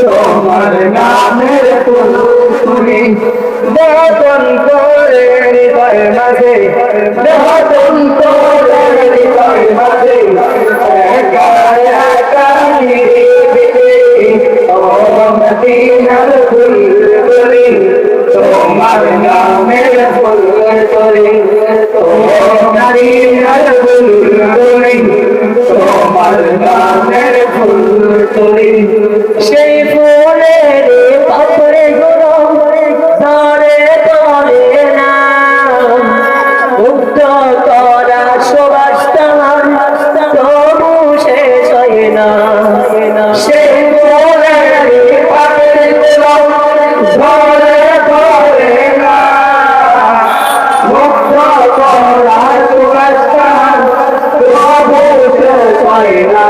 তোমার নামের ফুল তুলি বদন করে মাঝে বদন মদিনার বুলবুলি তোমার নামের ফুল বুলবুলি তোমার তুলি না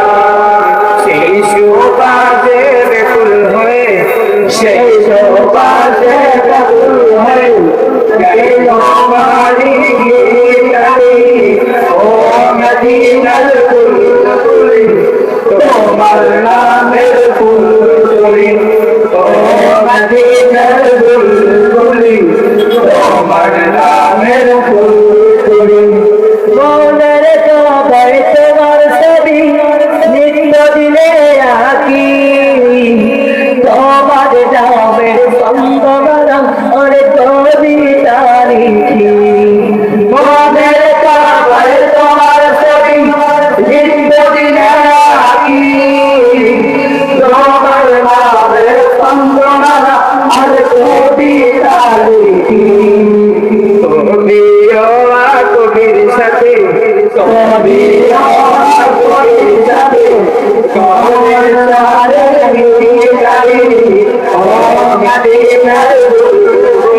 সেই সুবাসে বেকুল হয়ে, সেই সুবাসে বেকুল হয়ে গেল মারি গিয়ে ও মদিনার ফুল তুলি, তোমার নামের ফুল তুলি, ও মদিনার ফুল তুলি, তোমার নামের ফুল আঁকি তোমার নামের সঙ্গমারা অনেক কবিতা লিখি মনের সবাই তোমার ছবি কবির সাথে কবির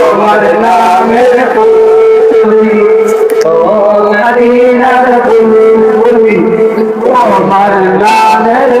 তোমার নামের পুতুলি ও মদিনার বুলবুলি তোমার নামের